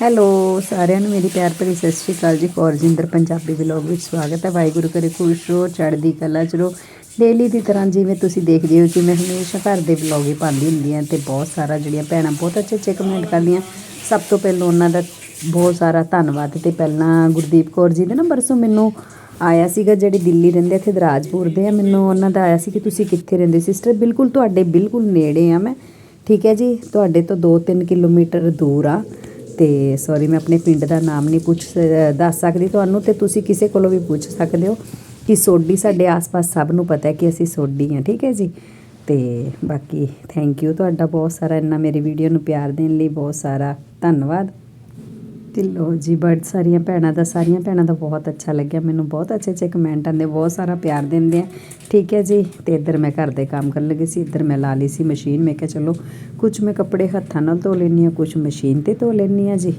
Hello, ਸਾਰਿਆਂ ਨੂੰ ਮੇਰੀ ਪਿਆਰ ਭਰੀ ਸਤਿ ਸ਼੍ਰੀ ਅਕਾਲ ਜੀ। ਫੌਰਜਿੰਦਰ ਪੰਜਾਬੀ ਵਲੌਗ ਵਿੱਚ ਸਵਾਗਤ ਹੈ। ਵਾਹਿਗੁਰੂ ਕਰੇ ਖੁਸ਼ ਰਹੋ, ਚੜ੍ਹਦੀ ਕਲਾ ਚ ਰਹੋ। ਡੇਲੀ ਦੀ ਤਰ੍ਹਾਂ ਜਿਵੇਂ ਤੁਸੀਂ ਦੇਖਦੇ ਹੋ ਕਿ ਮੈਂ ਹਮੇਸ਼ਾ ਘਰ ਦੇ ਵਲੌਗ ਹੀ ਪਾਉਂਦੀ ਹੁੰਦੀ ਹਾਂ ਤੇ ਬਹੁਤ ਸਾਰਾ ਜਿਹੜੀਆਂ ਭੈਣਾਂ, ਬਹੁਤ ਅੱਛੇ ਅੱਛੇ ਕਮੈਂਟ ਕਰਦੀਆਂ। ਸਭ ਤੋਂ ਪਹਿਲਾਂ ਉਹਨਾਂ ਦਾ ਬਹੁਤ ਸਾਰਾ ਧੰਨਵਾਦ ਤੇ ਪਹਿਲਾਂ ਗੁਰਦੀਪ ਕੌਰ ਜੀ ਦੇ ਨਾ ਪਰਸੋਂ ਮੈਨੂੰ ਆਇਆ ਸੀਗਾ, ਜਿਹੜੇ ਦਿੱਲੀ ਰਹਿੰਦੇ ਇੱਥੇ ਦਰਾਜਪੁਰ ਦੇ ਆ। ਮੈਨੂੰ ਉਹਨਾਂ ਦਾ ਆਇਆ ਸੀ ਕਿ ਤੁਸੀਂ ਕਿੱਥੇ ਰਹਿੰਦੇ ਸਿਸਟਰ ਬਿਲਕੁਲ ਤੁਹਾਡੇ ਬਿਲਕੁਲ ਨੇੜੇ ਆ ਮੈਂ। ਠੀਕ ਹੈ ਜੀ, ਤੁਹਾਡੇ ਤੋਂ 2-3 ਕਿਲੋਮੀਟਰ ਦੂਰ ਆ। ਤੇ ਸੌਰੀ ਮੈਂ ਆਪਣੇ ਪਿੰਡ ਦਾ ਨਾਮ ਨਹੀਂ ਪੁੱਛ ਦੱਸ ਸਕਦੀ ਤੁਹਾਨੂੰ ਤੇ ਤੁਸੀਂ ਕਿਸੇ ਕੋਲੋਂ ਵੀ ਪੁੱਛ ਸਕਦੇ ਹੋ ਕਿ ਸੋਢੀ ਸਾਡੇ ਆਸ-ਪਾਸ ਸਭ ਨੂੰ ਪਤਾ ਹੈ ਕਿ ਅਸੀਂ ਸੋਢੀ ਹਾਂ, ਠੀਕ ਹੈ ਜੀ? ਤੇ ਬਾਕੀ ਥੈਂਕ ਯੂ ਤੁਹਾਡਾ ਬਹੁਤ ਸਾਰਾ, ਇੰਨਾ ਮੇਰੀ ਵੀਡੀਓ ਨੂੰ ਪਿਆਰ ਦੇਣ ਲਈ ਬਹੁਤ ਸਾਰਾ ਧੰਨਵਾਦ। ਤੇ ਲੋ ਜੀ ਬੜ ਸਾਰੀਆਂ ਭੈਣਾਂ ਦਾ, ਸਾਰੀਆਂ ਭੈਣਾਂ ਦਾ ਬਹੁਤ ਅੱਛਾ ਲੱਗਿਆ। ਮੈਨੂੰ ਬਹੁਤ ਅੱਛੇ ਅੱਛੇ ਕਮੈਂਟ ਆਉਂਦੇ, ਬਹੁਤ ਸਾਰਾ ਪਿਆਰ ਦਿੰਦੇ ਆ। ਠੀਕ ਹੈ ਜੀ, ਤੇ ਇੱਧਰ ਮੈਂ ਘਰ ਦੇ ਕੰਮ ਕਰਨ ਲੱਗੀ ਸੀ, ਇੱਧਰ ਮੈਂ ਲਾ ਲਈ ਸੀ ਮਸ਼ੀਨ ਮੈਂ ਕਿਹਾ ਚਲੋ ਕੁਝ ਮੈਂ ਕੱਪੜੇ ਹੱਥਾਂ ਨਾਲ ਧੋ ਲੈਂਦੀ ਆ ਕੁਝ ਮਸ਼ੀਨ ਤੇ ਧੋ ਲੈਂਦੀ ਆ ਜੀ।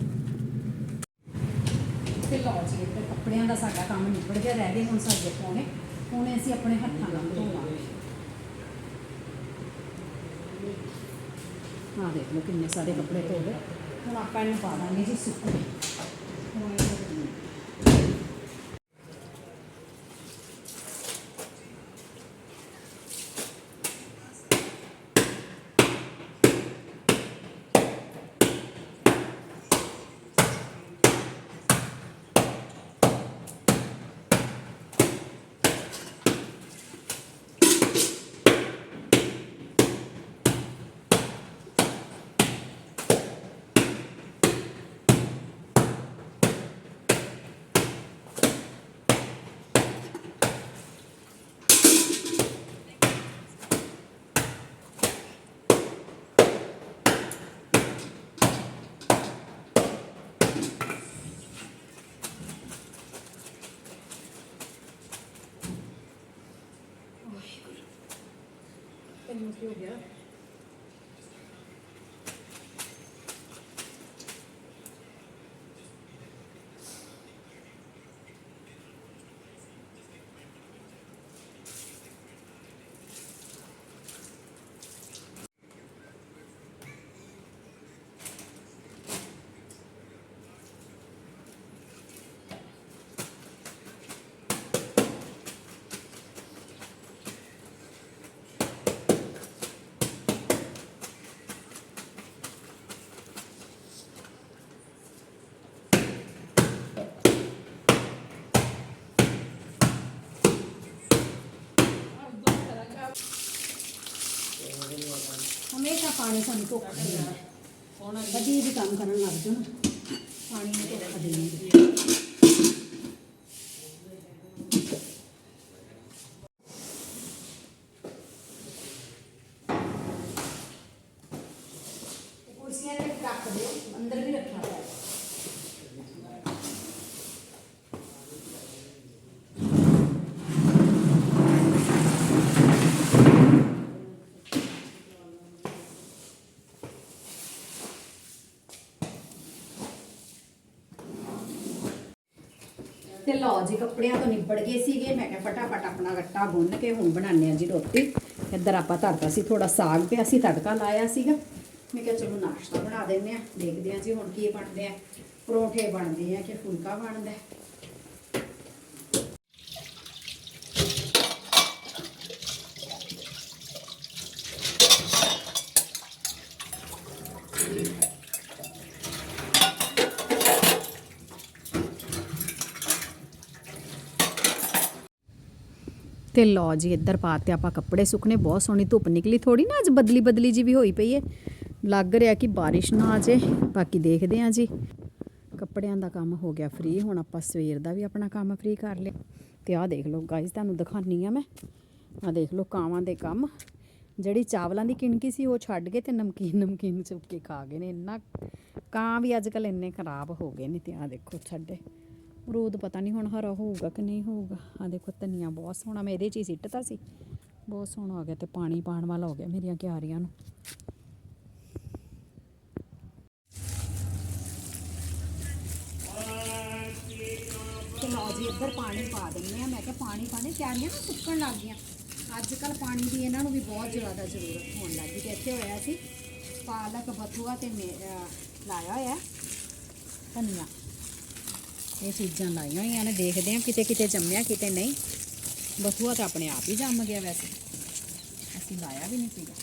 ਤੇ ਲਓ ਜੀ, ਇੱਧਰ ਕੱਪੜਿਆਂ ਦਾ ਸਾਡਾ ਕੰਮ ਨਿਬੜ ਗਿਆ, ਰਹਿ ਗਏ ਹੁਣ ਸਾਡੇ ਪਾਉਣੇ ਹੁਣ ਅਸੀਂ ਆਪਣੇ ਹੱਥਾਂ ਨਾਲ ਧੋਵਾਂਗੇ। ਆਹ ਦੇਖ ਲਓ ਕਿੰਨੇ ਸਾਰੇ ਕੱਪੜੇ ਧੋ ਲਏ। ਹੁਣ ਆਪਾਂ ਇਹਨੂੰ ਪਾ ਤੈਨੂੰ ਕੀ ਹਮੇਸ਼ਾ ਪਾਣੀ ਸਾਨੂੰ ਧੋਖਾ ਦਿੰਦਾ ਹੈ। ਵਧੀਆ ਵੀ ਕੰਮ ਕਰਨ ਲੱਗ ਜਾਓ ਨਾ। ਪਾਣੀ ਨੂੰ ਧੋਖਾ ਦੇਣਾ ਕੁਰਸੀਆਂ ਤੇ ਰੱਖ ਦਿਓ ਅੰਦਰ ਵੀ ਰੱਖਣਾ ਹੈ ਤੇ ਲਓ ਜੀ ਕੱਪੜਿਆਂ ਤੋਂ ਨਿਬੜ ਗਏ ਸੀਗੇ। ਮੈਂ ਕਿਹਾ ਫਟਾਫਟ ਆਪਣਾ ਗੱਟਾ ਗੁੰਨ ਕੇ ਹੁਣ ਬਣਾਉਂਦੇ ਆ ਜੀ ਰੋਟੀ। ਇੱਧਰ ਆਪਾਂ ਧਰਤਾ ਸੀ ਥੋੜਾ ਸਾਗ ਪਿਆ ਸੀ, ਤੜਕਾ ਲਾਇਆ ਸੀਗਾ। ਮੈਂ ਕਿਹਾ ਚਲੋ ਨਾਸ਼ਤਾ ਬਣਾ ਦਿੰਦੇ ਆ ਦੇਖਦੇ ਆ ਜੀ ਹੁਣ ਕੀ ਬਣਦੇ ਆ। ਪਰੌਂਠੇ ਬਣਦੇ ਆ ਕਿ ਫੁਲਕਾ ਬਣਦਾ ਤੇ ਲਓ ਜੀ, ਇੱਧਰ ਪਾਤੇ ਆਪਾਂ ਕੱਪੜੇ ਸੁੱਕਣੇ, ਬਹੁਤ ਸੋਹਣੀ ਧੁੱਪ ਨਿਕਲੀ ਥੋੜੀ ਨਾ, ਅੱਜ ਬਦਲੀ ਬਦਲੀ ਜੀ ਵੀ ਹੋਈ ਪਈ ਏ। ਲੱਗ ਰਿਹਾ ਕਿ ਬਾਰਿਸ਼ ਨਾ ਆ ਜੇ ਬਾਕੀ ਦੇਖਦੇ ਆਂ ਜੀ। ਕੱਪੜਿਆਂ ਦਾ ਕੰਮ ਹੋ ਗਿਆ ਫ੍ਰੀ ਹੁਣ ਆਪਾਂ ਸਵੇਰ ਦਾ ਵੀ ਆਪਣਾ ਕੰਮ ਫ੍ਰੀ ਕਰ ਲਿਆ। ਤੇ ਆਹ ਦੇਖ ਲਓ ਗਾਇਸ ਤੁਹਾਨੂੰ ਦਿਖਾਨੀ ਆ ਮੈਂ। ਆਹ ਦੇਖ ਲਓ ਕਾਵਾਂ ਦੇ ਕੰਮ। ਜਿਹੜੀ ਚਾਵਲਾਂ ਦੀ ਕਿਣਕੀ ਸੀ, ਉਹ ਛੱਡ ਗਏ ਤੇ ਨਮਕੀਨ ਨਮਕੀਨ ਚੁੱਕ ਕੇ ਖਾ ਗਏ ਨੇ। ਇੰਨਾ ਕਾਂ ਵੀ ਅੱਜ ਕੱਲ ਇੰਨੇ ਖਰਾਬ ਹੋ ਗਏ ਨੇ ਤੇ ਆਹ ਦੇਖੋ ਛੱਡੇ ਅਮਰੂਦ ਪਤਾ ਨਹੀਂ ਹੁਣ ਹਰਾ ਹੋਊਗਾ ਕਿ ਨਹੀਂ ਹੋਊਗਾ। ਆ ਦੇਖੋ, ਧਨੀਆ ਬਹੁਤ ਸੋਹਣਾ, ਮੈਂ ਇਹਦੇ 'ਚ ਹੀ ਸਿੱਟਤਾ ਸੀ। ਬਹੁਤ ਸੋਹਣਾ ਹੋ ਗਿਆ ਤੇ ਪਾਣੀ ਪਾਣ ਵਾਲਾ ਹੋ ਗਿਆ ਮੇਰੀਆਂ ਕਿਆਰੀਆਂ ਨੂੰ। ਤੇ ਲਓ ਜੀ, ਇੱਧਰ ਪਾਣੀ ਪਾ ਦਿੰਦੇ ਆ ਮੈਂ ਕਿਹਾ ਪਾਣੀ ਪਾਣੇ ਕਿਆਰੀਆਂ ਨਾ ਸੁੱਕਣ ਲੱਗ ਗਈਆਂ। ਅੱਜ ਕੱਲ ਪਾਣੀ ਦੀ ਇਹਨਾਂ ਨੂੰ ਵੀ ਬਹੁਤ ਜ਼ਿਆਦਾ ਜ਼ਰੂਰਤ ਹੋਣ ਲੱਗ ਗਈ ਤੇ ਇੱਥੇ ਹੋਇਆ ਸੀ ਪਾਲਕ, ਬਥੂਆ ਤੇ ਮੇ- ਲਾਇਆ ਹੋਇਆ ਧਨੀਆ। ਇਹ ਚੀਜ਼ਾਂ ਲਾਈਆਂ ਹੋਈਆਂ ਨੇ, ਦੇਖਦੇ ਹਾਂ ਕਿਤੇ ਕਿਤੇ ਜੰਮਿਆ, ਕਿਤੇ ਨਹੀਂ। ਬਥੂਆ ਤਾਂ ਆਪਣੇ ਆਪ ਹੀ ਜੰਮ ਗਿਆ ਵੈਸੇ। ਅਸੀਂ ਲਾਇਆ ਵੀ ਨਹੀਂ ਸੀਗਾ।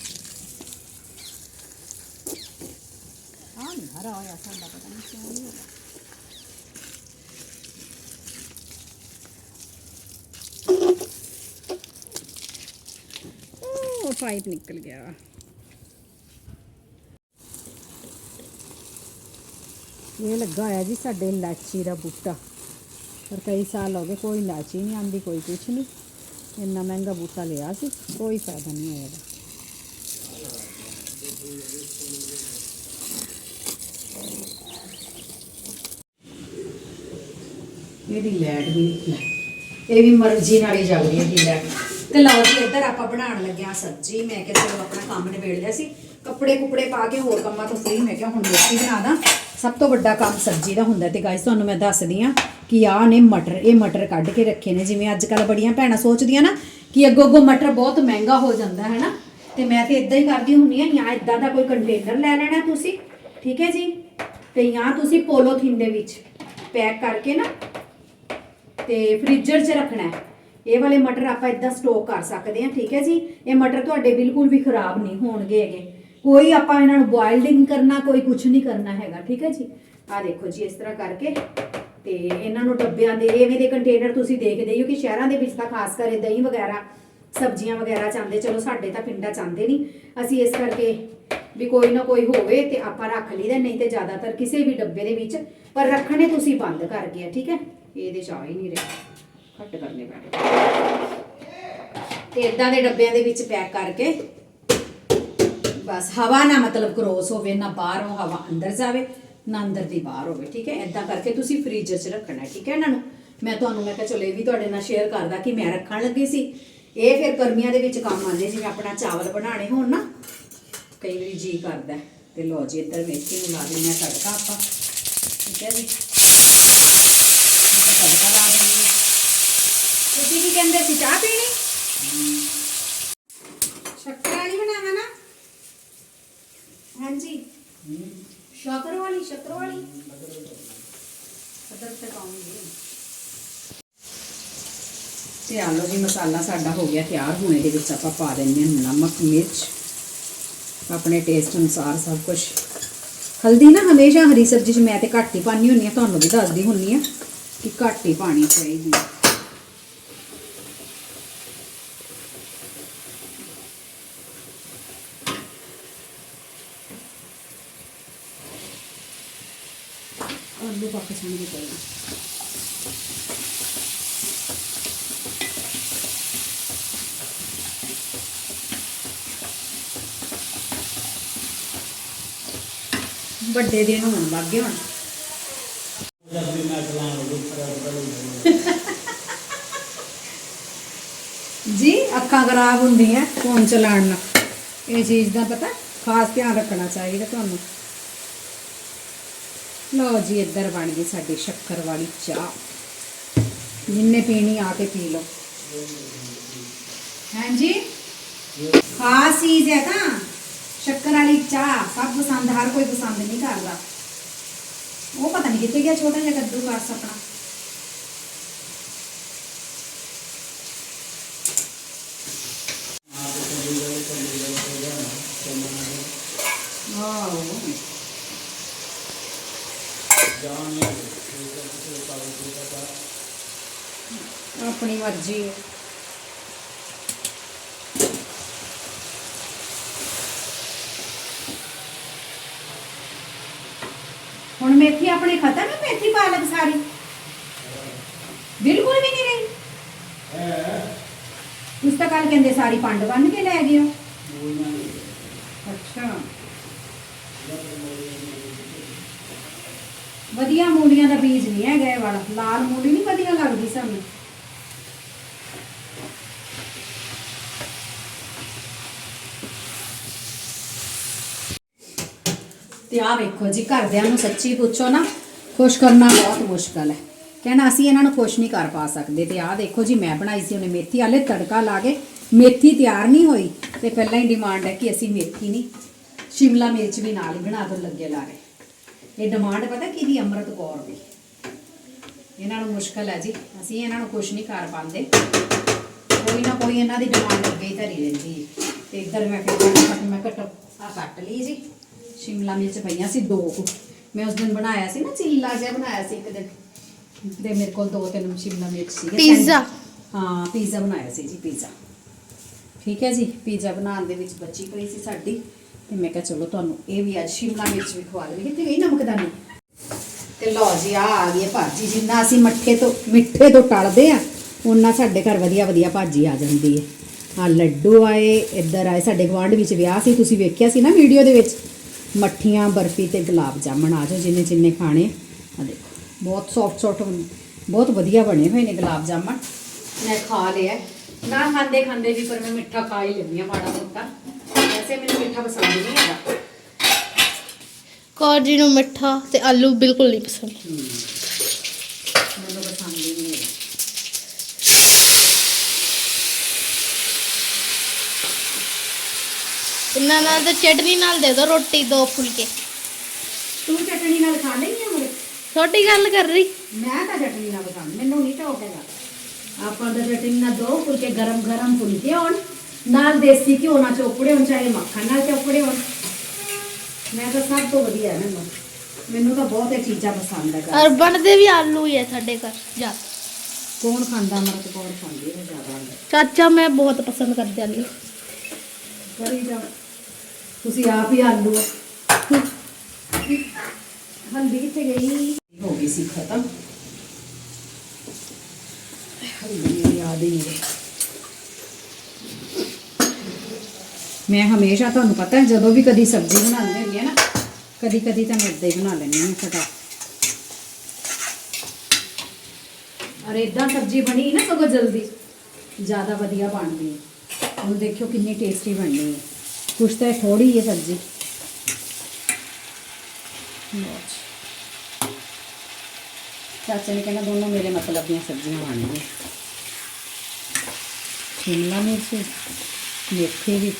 ਆਹ ਨਹੀਂ ਹਰਾ ਹੋਇਆ ਸਾਡਾ, ਪਤਾ ਨਹੀਂ ਕਿਉਂ ਨਹੀਂ ਹੋਇਆ। ਪਾਈਪ ਨਿਕਲ ਗਿਆ। ਇਹ ਲੱਗਾ ਹੋਇਆ ਜੀ ਸਾਡੇ ਇਲਾਚੀ ਦਾ ਬੂਟਾ। ਪਰ ਕਈ ਸਾਲ ਹੋ ਗਏ ਕੋਈ ਇਲਾਚੀ ਨਹੀਂ ਆਂਦੀ, ਕੋਈ ਕੁਛ ਨਹੀਂ। ਇੰਨਾ ਮਹਿੰਗਾ ਬੂਟਾ ਲਿਆ ਸੀ, ਕੋਈ ਫਾਇਦਾ ਨਹੀਂ ਹੋਇਆ ਇਹਦੀ। ਲੈਟ ਵੀ ਇਹ ਵੀ ਮਰਜ਼ੀ ਨਾਲ ਹੀ ਜਗਦੀ ਹੈ ਦੀ ਲੈਟ ਤੇ ਲਓ ਜੀ, ਇੱਧਰ ਆਪਾਂ ਬਣਾਉਣ ਲੱਗਿਆ ਸਬਜ਼ੀ। ਮੈਂ ਕਿਹਾ ਚਲੋ ਆਪਣਾ ਕੰਮ ਨਿਬੇੜ ਲਿਆ ਸੀ। ਕੱਪੜੇ ਕੁਪੜੇ ਪਾ ਕੇ ਹੋਰ ਕੰਮਾਂ ਤੋਂ ਫ੍ਰੀ ਮੈਂ ਕਿਹਾ ਹੁਣ ਰੋਟੀ ਬਣਾ ਦਾਂ। ਸਭ ਤੋਂ ਵੱਡਾ ਕੰਮ ਸਬਜ਼ੀ ਦਾ ਹੁੰਦਾ ਤੇ ਗਾਇਸ ਤੁਹਾਨੂੰ ਮੈਂ ਦੱਸਦੀ ਆ ਕਿ ਆਹ ਨੇ ਮਟਰ, ਇਹ ਮਟਰ ਕੱਢ ਕੇ ਰੱਖੇ ਨੇ। ਜਿਵੇਂ ਅੱਜ ਕੱਲ ਬੜੀਆਂ ਭੈਣਾਂ ਸੋਚਦੀਆਂ ਨਾ ਕਿ ਅੱਗੋਂ ਅੱਗੋਂ ਮਟਰ ਬਹੁਤ ਮਹਿੰਗਾ ਹੋ ਜਾਂਦਾ ਹੈ ਨਾ ਤੇ ਮੈਂ ਤੇ ਇਦਾਂ ਹੀ ਕਰਦੀ ਹੁੰਨੀ ਆ ਜਾਂ ਇਦਾਂ ਦਾ ਕੋਈ ਕੰਟੇਨਰ ਲੈ ਲੈਣਾ ਤੁਸੀਂ, ਠੀਕ ਹੈ ਜੀ? ਤੇ ਜਾਂ ਤੁਸੀਂ ਪੋਲੋਥੀਨ ਦੇ ਵਿੱਚ ਪੈਕ ਕਰਕੇ ਨਾ ਤੇ ਫ੍ਰੀਜ਼ਰ 'ਚ ਰੱਖਣਾ ਹੈ। ਇਹ ਵਾਲੇ ਮਟਰ ਆਪਾਂ ਇਦਾਂ ਸਟੋਕ ਕਰ ਸਕਦੇ ਹਾਂ, ਠੀਕ ਹੈ ਜੀ? ਇਹ ਮਟਰ ਤੁਹਾਡੇ ਬਿਲਕੁਲ ਵੀ ਖਰਾਬ ਨਹੀਂ ਹੋਣਗੇ ਹੈਗੇ। ਕੋਈ ਆਪਾਂ ਇਹਨਾਂ ਨੂੰ ਬੋਇਲ ਕਰਨਾ, ਕੋਈ ਕੁਝ ਨਹੀਂ ਕਰਨਾ ਹੈਗਾ, ਠੀਕ ਹੈ ਜੀ? ਆ ਦੇਖੋ ਜੀ, ਇਸ ਤਰ੍ਹਾਂ ਕਰਕੇ ਤੇ ਇਹਨਾਂ ਨੂੰ ਡੱਬਿਆਂ ਦੇ, ਐਵੇਂ ਦੇ ਕੰਟੇਨਰ ਤੁਸੀਂ ਦੇਖਦੇ ਹੀ ਹੋ ਕਿ ਸ਼ਹਿਰਾਂ ਦੇ ਵਿੱਚ ਤਾਂ ਖਾਸ ਕਰ ਦਹੀਂ ਵਗੈਰਾ, ਸਬਜ਼ੀਆਂ ਵਗੈਰਾ ਚਾਹੁੰਦੇ, ਚਲੋ ਸਾਡੇ ਤਾਂ ਪਿੰਡਾਂ ਚਾਹੁੰਦੇ ਨਹੀਂ। ਅਸੀਂ ਇਸ ਕਰਕੇ ਵੀ ਕੋਈ ਨਾ ਕੋਈ ਹੋਵੇ ਤੇ ਆਪਾਂ ਰੱਖ ਲਈਦਾ, ਨਹੀਂ ਤੇ ਜ਼ਿਆਦਾਤਰ ਕਿਸੇ ਵੀ ਡੱਬੇ ਦੇ ਵਿੱਚ, ਪਰ ਰੱਖਣੇ ਤੁਸੀਂ ਬੰਦ ਕਰ ਗਏ ਠੀਕ ਹੈ? ਇਹਦੇ ਚ ਆ ਹੀ ਨਹੀਂ ਰਿਹਾ। ਘੱਟ ਕਰਨੇ ਪੈਣੇ। ਤੇ ਇਦਾਂ ਦੇ ਡੱਬਿਆਂ ਦੇ ਵਿੱਚ ਪੈਕ ਕਰਕੇ ਬਸ ਹਵਾ ਨਾ ਮਤਲਬ ਕ੍ਰੋਸ ਹੋਵੇ, ਨਾ ਬਾਹਰੋਂ ਹਵਾ ਅੰਦਰ ਜਾਵੇ, ਨਾ ਅੰਦਰ ਦੀ ਬਾਹਰ ਹੋਵੇ, ਠੀਕ ਹੈ? ਇਦਾਂ ਕਰਕੇ ਤੁਸੀਂ ਫ੍ਰੀਜ਼ਰ 'ਚ ਰੱਖਣਾ, ਠੀਕ ਹੈ ਇਹਨਾਂ ਨੂੰ ਮੈਂ ਤੁਹਾਨੂੰ, ਮੈਂ ਕਿਹਾ ਚਲੋ ਇਹ ਵੀ ਤੁਹਾਡੇ ਨਾਲ ਸ਼ੇਅਰ ਕਰਦਾ ਕਿ ਮੈਂ ਰੱਖਣ ਲੱਗੀ ਸੀ। ਇਹ ਫਿਰ ਗਰਮੀਆਂ ਦੇ ਵਿੱਚ ਕੰਮ ਆਉਂਦੇ, ਜਿਵੇਂ ਆਪਣਾ ਚਾਵਲ ਬਣਾਣੇ ਹੋਣ ਨਾ, ਕਈ ਵਾਰੀ ਜੀ ਕਰਦਾ ਹੈ। ਤੇ ਲੋ ਜੀ, ਇੱਧਰ ਮੇਥੀ ਨੂੰ ਲਾ ਦਿੰਦੇ ਹਾਂ ਤੜਕਾ ਆਪਾਂ, ਠੀਕ ਹੈ ਜੀ? ਤੜਕਾ ਲਾ ਦਿੰਦੇ ਹਾਂ। ਤੁਸੀਂ ਕੀ ਕਹਿੰਦੇ ਸੀ, ਚਾਹ ਪੀਣੀ ਸ਼ੱਕਰ ਵਾਲੀ ਬਣਾਵਾ ਨਾ ਹਾਂਜੀ ਸ਼ੱਕਰ ਵਾਲੀ ਸ਼ੱਕਰ ਵਾਲੀ ਅਦਰ ਤੇ ਪਾਉਂਗੀ। ਤੇ ਆ ਜੀ, ਮਸਾਲਾ ਸਾਡਾ ਹੋ ਗਿਆ ਤਿਆਰ। ਹੁਣ ਇਹਦੇ ਵਿੱਚ ਆਪਾਂ ਪਾ ਦਿੰਦੇ ਹਾਂ ਨਮਕ, ਮਿਰਚ। ਆਪਣੇ ਟੇਸਟ ਅਨੁਸਾਰ ਸਭ ਕੁਝ ਹਲਦੀ ਨਾ, ਹਮੇਸ਼ਾ ਹਰੀ ਸਬਜ਼ੀ 'ਚ ਮੈਂ ਤੇ ਘੱਟ ਹੀ ਪਾਣੀ ਹੁੰਨੀ ਆ ਤੁਹਾਨੂੰ ਵੀ ਦੱਸਦੀ ਹੁੰਨੀ ਆ ਕਿ ਘੱਟ ਹੀ ਪਾਣੀ ਚਾਹੀਦੀ ਹੈ। ਆਲੂ ਪੱਕ ਵੱਡੇ ਦਿਨ ਹੋਣ ਲੱਗ ਗਏ ਹੁਣ। ਜੀ, ਅੱਖਾਂ ਖਰਾਬ ਹੁੰਦੀਆਂ ਫੋਨ ਚਲਾਉਣ ਨਾਲ। ਇਹ ਚੀਜ਼ ਦਾ ਪਤਾ, ਖਾਸ ਧਿਆਨ ਰੱਖਣਾ ਚਾਹੀਦਾ ਤੁਹਾਨੂੰ। ਲਓ ਜੀ, ਇੱਧਰ ਬਣ ਗਈ ਸਾਡੀ ਸ਼ੱਕਰ ਵਾਲੀ ਚਾਹ। ਜਿੰਨੇ ਪੀਣੀ ਆ ਕੇ ਪੀ ਲਓ। ਹਾਂਜੀ? ਖਾਸ ਚੀਜ਼ ਹੈ ਤਾਂ ਸ਼ੱਕਰ ਵਾਲੀ ਚਾਹ, ਸਭ ਪਸੰਦ, ਹਰ ਕੋਈ ਪਸੰਦ ਨਹੀਂ ਕਰਦਾ। ਉਹ ਪਤਾ ਨਹੀਂ ਕਿੱਥੇ ਗਿਆ ਛੋਟਾ ਜਿਹਾ ਕੱਦੂ ਕਾਸ ਆਪਣਾ ਆਹੋ ਆਪਣੀ ਮਰਜ਼ੀ ਹੈ। ਹੁਣ ਮੇਥੀ ਆਪਣੇ ਖਤਮ ਹੈ, ਮੇਥੀ ਪਾਲਕ ਸਾਰੀ? ਬਿਲਕੁਲ ਵੀ ਨਹੀਂ ਰਹੀ। ਤੁਸੀਂ ਤਾਂ ਕੱਲ ਕਹਿੰਦੇ ਸਾਰੀ ਪੰਡ ਬੰਨ ਕੇ ਲੈ ਗਏ ਹੋ ਅੱਛਾ। ਵਧੀਆ ਮੂਲੀਆਂ ਦਾ ਬੀਜ ਨਹੀਂ ਹੈਗਾ ਇਹ ਵਾਲਾ। ਲਾਲ ਮੂਲੀ ਨਹੀਂ ਵਧੀਆ ਲੱਗਦੀ ਸਾਨੂੰ। ਤੇ ਆ ਵੇਖੋ ਜੀ, ਘਰਦਿਆਂ ਨੂੰ ਸੱਚੀ ਪੁੱਛੋ ਨਾ, ਖੁਸ਼ ਕਰਨਾ ਬਹੁਤ ਮੁਸ਼ਕਲ ਹੈ। ਕਹਿਣਾ ਅਸੀਂ ਇਹਨਾਂ ਨੂੰ ਖੁਸ਼ ਨਹੀਂ ਕਰ ਪਾ ਸਕਦੇ ਤੇ ਆਹ ਦੇਖੋ ਜੀ, ਮੈਂ ਬਣਾਈ ਸੀ, ਉਹਨੇ ਮੇਥੀ ਵਾਲੇ ਤੜਕਾ ਲਾ ਕੇ ਮੇਥੀ ਤਿਆਰ ਨਹੀਂ ਹੋਈ ਤੇ ਪਹਿਲਾਂ ਹੀ ਡਿਮਾਂਡ ਹੈ ਕਿ ਅਸੀਂ ਮੇਥੀ ਨਹੀਂ, ਸ਼ਿਮਲਾ ਮਿਰਚ ਵੀ ਨਾਲ ਹੀ ਬਣਾ ਦੋ ਲੱਗੇ ਲਾ ਰਹੇ ਇਹ ਡਿਮਾਂਡ ਪਤਾ ਕਿਹਦੀ, ਅੰਮ੍ਰਿਤ ਕੌਰ ਦੀ। ਇਹਨਾਂ ਨੂੰ ਮੁਸ਼ਕਲ ਹੈ ਜੀ, ਅਸੀਂ ਇਹਨਾਂ ਨੂੰ ਕੁਝ ਨਹੀਂ ਕਰ ਪਾਉਂਦੇ। ਕੋਈ ਨਾ ਕੋਈ ਇਹਨਾਂ ਦੀ ਡਿਮਾਂਡ ਅੱਗੇ ਹੀ ਧਰੀ ਰਹਿੰਦੀ ਤੇ ਇੱਧਰ ਮੈਂ ਫਿਰ ਮੈਂ ਕੱਟ ਆ ਕੱਟ ਲਈ ਜੀ। ਸ਼ਿਮਲਾ ਮਿਰਚ ਪਈਆਂ ਸੀ ਦੋ ਕੁ। ਮੈਂ ਉਸ ਦਿਨ ਬਣਾਇਆ ਸੀ ਨਾ ਚੀਲਾ ਜਿਹਾ ਬਣਾਇਆ ਸੀ ਇੱਕ ਦਿਨ। ਤੇ ਮੇਰੇ ਕੋਲ ਦੋ ਤਿੰਨ ਸ਼ਿਮਲਾ ਮਿਰਚ ਸੀ Pizza? ਹਾਂ ਪੀਜ਼ਾ ਬਣਾਇਆ ਸੀ ਜੀ ਪੀਜ਼ਾ ਠੀਕ ਹੈ ਜੀ ਪੀਜ਼ਾ ਬਣਾਉਣ ਦੇ ਵਿੱਚ ਬੱਚੀ ਪਈ ਸੀ ਸਾਡੀ। ਤੇ ਮੈਂ ਕਿਹਾ ਚਲੋ ਤੁਹਾਨੂੰ ਇਹ ਵੀ ਅੱਜ ਸ਼ਿਮਲਾ ਮਿਰਚ ਵੀ ਖਵਾ ਦੇਣੀ। ਕਿਤੇ ਗਈ ਨਮਕਦਾਨੀ? ਤੇ ਲਓ ਜੀ ਆ ਆ ਗਈ ਭਾਜੀ ਜਿੰਨਾ ਅਸੀਂ ਮੱਠੇ ਤੋਂ ਮਿੱਠੇ ਤੋਂ ਟਲਦੇ ਆ ਉਹਨਾਂ ਸਾਡੇ ਘਰ ਵਧੀਆ ਵਧੀਆ ਭਾਜੀ ਆ ਜਾਂਦੀ ਹੈ। ਆ ਲੱਡੂ ਆਏ ਇੱਧਰ ਆਏ ਸਾਡੇ ਗਵਾਂਢ ਵਿੱਚ ਵਿਆਹ ਸੀ ਤੁਸੀਂ ਵੇਖਿਆ ਸੀ ਨਾ ਵੀਡੀਓ ਦੇ ਵਿੱਚ? ਮੱਠੀਆਂ ਬਰਫੀ ਤੇ ਗੁਲਾਬ ਜਾਮਣ ਆ ਜਾਓ ਜਿੰਨੇ ਜਿੰਨੇ ਖਾਣੇ ਆ। ਦੇਖੋ ਬਹੁਤ ਸੌਫਟ ਸੌਫਟ ਬਹੁਤ ਵਧੀਆ ਬਣੇ ਹੋਏ ਨੇ ਗੁਲਾਬ ਜਾਮਣ। ਮੈਂ ਖਾ ਲਿਆ। ਨਾ ਖਾਂਦੇ ਖਾਂਦੇ ਵੀ ਪਰ ਮੈਂ ਮਿੱਠਾ ਖਾ ਹੀ ਲੈਂਦੀ ਆ ਮਾੜਾ ਮੋਟਾ। ਵੈਸੇ ਮੈਨੂੰ ਮਿੱਠਾ ਪਸੰਦ ਨਹੀਂ ਹੈਗਾ। ਕੌਰ ਜੀ ਨੂੰ ਮਿੱਠਾ ਤੇ ਆਲੂ ਬਿਲਕੁਲ ਨਹੀਂ ਪਸੰਦ ਮੈਨੂੰ ਪਸੰਦ ਹੀ ਨਹੀਂ ਹੈ ਇਹਨਾਂ ਨਾਲ ਤਾਂ ਚਟਨੀ ਨਾਲ ਦੇ ਦੋ ਰੋਟੀ ਦੋ ਫੁਲਕੇ। ਤੂੰ ਚਟਣੀ ਨਾਲ ਖਾ ਲੈਂਦੀ ਆ ਮੇਰੇ ਛੋਟੀ ਗੱਲ ਕਰ ਰਹੀ। ਮੈਂ ਤਾਂ ਚਟਣੀ ਨਾਲ ਖਾਂਦੀ ਮੈਨੂੰ ਨਹੀਂ ਟੋਕ ਹੈਗਾ। ਆਪਾਂ ਤਾਂ ਚਟਣੀ ਨਾਲ ਦੋ ਫੁਲਕੇ ਗਰਮ ਗਰਮ ਫੁਲਕੇ ਹੋਣ। ਨਾਲ ਦੇਸੀ ਘਿਓ ਨਾਲ ਚੋਪੜੇ ਹੋਣ ਚਾਹੇ ਮੱਖਣ ਨਾਲ ਚੋਪੜੇ ਹੋਣ। ਮੈਂ ਤਾਂ ਸਭ ਤੋਂ ਵਧੀਆ ਹੈ ਮੈਨੂੰ। ਮੈਨੂੰ ਤਾਂ ਬਹੁਤ ਇਹ ਚੀਜ਼ਾਂ ਪਸੰਦ ਹੈ ਅਰਬਨ ਦੇ ਵੀ ਆਲੂ ਹੀ ਹੈ ਸਾਡੇ ਘਰ ਜਾ। ਕੌਣ ਖਾਂਦਾ ਮਰਦ ਕੌਣ ਖਾਂਦੀ ਹੈ ਜ਼ਿਆਦਾ ਚਾਚਾ ਮੈਂ ਬਹੁਤ ਪਸੰਦ ਕਰਦੇ ਆਲੂ। ਕਰੀ ਜਾ। ਤੁਸੀਂ ਆਪ ਹੀ ਆਲੂ ਹਲਦੀ ਕਿੱਥੇ ਗਈ? ਹੋ ਗਈ ਸੀ ਖਤਮ। ਹਲਦੀ ਨਹੀਂ ਰਹੀ। ਮੈਂ ਹਮੇਸ਼ਾ ਤੁਹਾਨੂੰ ਪਤਾ ਹੈ ਜਦੋਂ ਵੀ ਕਦੀ ਸਬਜ਼ੀ ਬਣਾਉਂਦੇ ਹੁੰਦੀ ਆ ਨਾ ਕਦੀ ਕਦੀ ਤਾਂ ਮੈਂ ਇੱਦਾਂ ਹੀ ਬਣਾ ਲੈਂਦੀ ਹਾਂ ਫਟਾ। ਔਰ ਇਦਾਂ ਸਬਜ਼ੀ ਬਣੀ ਨਾ ਸਗੋਂ ਜਲਦੀ ਜ਼ਿਆਦਾ ਵਧੀਆ ਬਣਦੀ। ਹੈ ਹੁਣ ਦੇਖਿਓ ਕਿੰਨੀ ਟੇਸਟੀ ਬਣਨੀ ਹੈ। ਕੁਛ ਤਾਂ ਥੋੜੀ ਹੈ ਸਬਜ਼ੀ ਲਓ ਜੀ। ਚਾਚੇ ਨੇ ਕਹਿੰਦਾ ਦੋਨੋਂ ਮੇਰੇ ਮਤਲਬ ਦੀਆਂ ਸਬਜ਼ੀਆਂ ਬਣਨੀਆਂ ਸ਼ਿਮਲਾ ਮਿਰਚ ਮੇਥੇ ਵੀ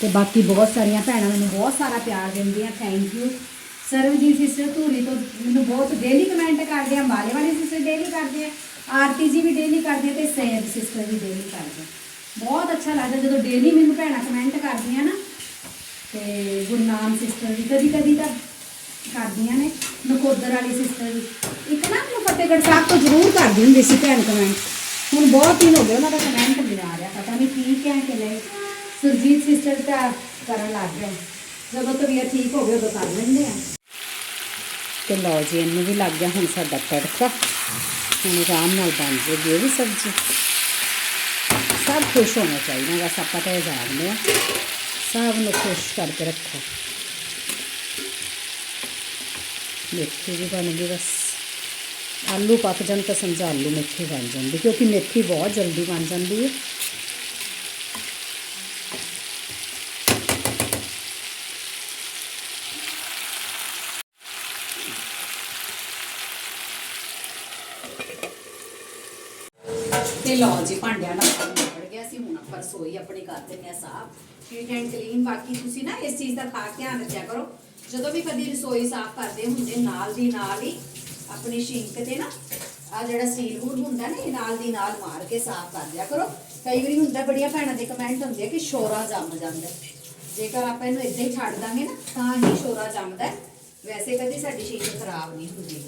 ਤੇ ਬਾਕੀ ਬਹੁਤ ਸਾਰੀਆਂ ਭੈਣਾਂ ਮੈਨੂੰ ਬਹੁਤ ਸਾਰਾ ਪਿਆਰ ਦਿੰਦੀਆਂ thank you Sarvjeet sister Dhuri ਤੋਂ ਮੈਨੂੰ ਬਹੁਤ ਡੇਲੀ ਕਮੈਂਟ ਕਰਦੇ ਆ ਅੰਬਾਲੇ ਵਾਲੇ ਸਿਸਟਰ ਡੇਲੀ ਕਰਦੇ ਆ ਆਰਤੀ ਜੀ ਵੀ ਡੇਲੀ ਕਰਦੇ ਆ ਤੇ ਸੈਦ ਸਿਸਟਰ ਵੀ ਡੇਲੀ ਕਰਦੇ। ਬਹੁਤ ਅੱਛਾ ਲੱਗਦਾ ਜਦੋਂ ਡੇਲੀ ਮੈਨੂੰ ਭੈਣਾਂ ਕਮੈਂਟ ਕਰਦੀਆਂ ਨਾ, ਤੇ ਗੁਰਨਾਮ ਸਿਸਟਰ ਵੀ ਕਦੀ ਕਦੀ ਤਾਂ ਕਰਦੀਆਂ ਨੇ, ਨਕੋਦਰ ਵਾਲੀ ਸਿਸਟਰ ਵੀ। ਇੱਕ ਨਾ ਮੈਨੂੰ ਫਤਿਹਗੜ੍ਹ ਸਾਹਿਬ ਤੋਂ ਜ਼ਰੂਰ ਕਰਦੀ ਹੁੰਦੀ ਸੀ ਭੈਣ ਕਮੈਂਟ ਹੁਣ ਬਹੁਤ ਦਿਨ ਹੋ ਗਏ ਉਹਨਾਂ ਦਾ ਕਮੈਂਟ ਨਹੀਂ ਆ ਰਿਹਾ, ਪਤਾ ਨਹੀਂ ਕੀ ਕਹਿ ਕੇ ਨਹੀਂ ਸੁਰਜੀਤ ਸਿਸਟਰ ਤਾਂ ਕਰਨ ਲੱਗ ਗਏ। ਜਦੋਂ ਤਬੀਅਤ ਠੀਕ ਹੋ ਗਈ ਉਦੋਂ ਕਰ ਲੈਂਦੇ ਆ। ਤੇ ਲਓ ਜੀ, ਇਹਨੂੰ ਵੀ ਲੱਗ ਗਿਆ ਹੁਣ ਸਾਡਾ ਤੜਕਾ। ਹੁਣ ਆਰਾਮ ਨਾਲ ਬਣ ਜੇਗੀ ਇਹ ਵੀ ਸਬਜ਼ੀ। ਸਭ ਖੁਸ਼ ਹੋਣਾ ਚਾਹੀਦਾ, ਬਸ ਆਪਾਂ ਤਾਂ ਇਹ ਜਾਣਦੇ ਆ ਸਭ ਨੂੰ ਖੁਸ਼ ਕਰਕੇ ਰੱਖੋ। ਮੇਥੀ ਵੀ ਬਣ ਗਈ ਬਸ। ਆਲੂ ਪੱਕ ਜਾਣ ਤਾਂ ਸਮਝਾ ਆਲੂ ਮੇਥੀ ਬਣ ਜਾਂਦੀ, ਕਿਉਂਕਿ ਮੇਥੀ ਬਹੁਤ ਜਲਦੀ ਬਣ ਜਾਂਦੀ ਹੈ ਤੇ ਲਓ ਜੀ ਭਾਂਡਿਆਂ ਦਾ ਕੰਮ ਨਿਬੜ ਗਿਆ ਸੀ ਹੁਣ ਆਪਾਂ ਰਸੋਈ ਆਪਣੀ ਕਰ ਦਿੰਦੇ ਆ ਸਾਫ਼। ਨੀਟ ਐਂਡ ਕਲੀਨ ਬਾਕੀ ਤੁਸੀਂ ਨਾ ਇਸ ਚੀਜ਼ ਦਾ ਖਾਸ ਧਿਆਨ ਰੱਖਿਆ ਕਰੋ। ਜਦੋਂ ਵੀ ਕਦੀ ਰਸੋਈ ਸਾਫ਼ ਕਰਦੇ ਹੁੰਦੇ, ਨਾਲ ਦੀ ਨਾਲ ਹੀ ਆਪਣੀ ਸ਼ਿੰਕ ਤੇ ਨਾ ਆ ਜਿਹੜਾ ਸਟੀਲ ਵੂਡ ਹੁੰਦਾ ਨਾ, ਇਹ ਨਾਲ ਦੀ ਨਾਲ ਮਾਰ ਕੇ ਸਾਫ਼ ਕਰ ਦਿਆ ਕਰੋ। ਕਈ ਵਾਰੀ ਹੁੰਦਾ, ਬੜੀਆਂ ਭੈਣਾਂ ਦੇ ਕਮੈਂਟ ਹੁੰਦੇ ਆ ਕਿ ਸ਼ੋਰਾ ਜੰਮ ਜਾਂਦਾ। ਜੇਕਰ ਆਪਾਂ ਇਹਨੂੰ ਇਦਾਂ ਹੀ ਛੱਡ ਦਾਂਗੇ ਨਾ, ਤਾਂ ਹੀ ਸ਼ੋਰਾ ਜੰਮਦਾ ਵੈਸੇ ਕਦੀ ਸਾਡੀ ਸ਼ਿੰਕ ਖਰਾਬ ਨਹੀਂ ਹੁੰਦੀ।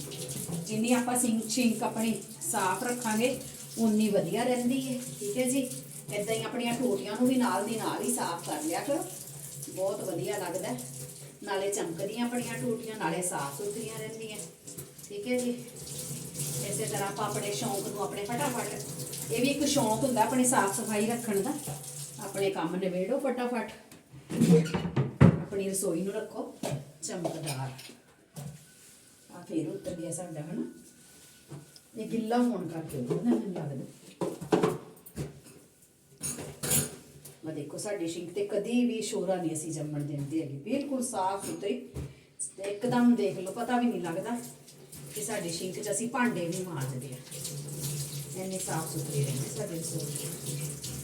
ਜਿੰਨੀ ਆਪਾਂ ਸਿੰਕ ਸ਼ਿੰਕ ਆਪਣੀ ਸਾਫ਼ ਰੱਖਾਂਗੇ, ਉਨੀ ਵਧੀਆ ਰਹਿੰਦੀ ਹੈ। ਠੀਕ ਹੈ ਜੀ? ਇਦਾਂ ਹੀ ਆਪਣੀਆਂ ਟੋਟੀਆਂ ਨੂੰ ਵੀ ਨਾਲ ਦੀ ਨਾਲ ਹੀ ਸਾਫ਼ ਕਰ ਲਿਆ ਕਰੋ। ਬਹੁਤ ਵਧੀਆ ਲੱਗਦਾ। ਨਾਲੇ ਚਮਕਦੀਆਂ ਆਪਣੀਆਂ ਟੋਟੀਆਂ, ਨਾਲੇ ਸਾਫ਼ ਸੁਥਰੀਆਂ ਰਹਿੰਦੀਆਂ। ਠੀਕ ਹੈ ਜੀ? ਇਸੇ ਤਰ੍ਹਾਂ ਆਪਾਂ ਆਪਣੇ ਸ਼ੌਂਕ ਨੂੰ ਆਪਣੇ ਫਟਾਫਟ, ਇਹ ਵੀ ਇੱਕ ਸ਼ੌਂਕ ਹੁੰਦਾ ਆਪਣੀ ਸਾਫ਼ ਸਫ਼ਾਈ ਰੱਖਣ ਦਾ। ਆਪਣੇ ਕੰਮ ਨਿਬੇੜੋ ਫਟਾਫਟ। ਆਪਣੀ ਰਸੋਈ ਨੂੰ ਰੱਖੋ ਚਮਕਦਾਰ। ਆ ਫੇਰ ਉੱਤਰ ਗਿਆ ਸਾਡਾ, ਹਨਾ? ਇਹ ਗਿੱਲਾ ਹੋਣ ਕਰਕੇ ਉਹਦਾ ਮੈਨੂੰ ਲੱਗਦਾ। ਮੈਂ ਦੇਖੋ ਸਾਡੀ ਸ਼ਿੰਕ ਤੇ ਕਦੀ ਵੀ ਸ਼ੋਰਾ ਨਹੀਂ ਅਸੀਂ ਜੰਮਣ ਦਿੰਦੇ ਹੈਗੇ। ਬਿਲਕੁਲ ਸਾਫ਼ ਸੁਥਰੀ ਤੇ ਇੱਕਦਮ ਦੇਖ ਲਓ, ਪਤਾ ਵੀ ਨਹੀਂ ਲੱਗਦਾ ਕਿ ਸਾਡੀ ਸ਼ਿੰਕ 'ਚ ਅਸੀਂ ਭਾਂਡੇ ਵੀ ਮਾਂਜਦੇ ਆ ਇੰਨੀ ਸਾਫ਼ ਸੁਥਰੀ ਰਹਿੰਦੀ ਸਾਡੀ ਰਸੋਈ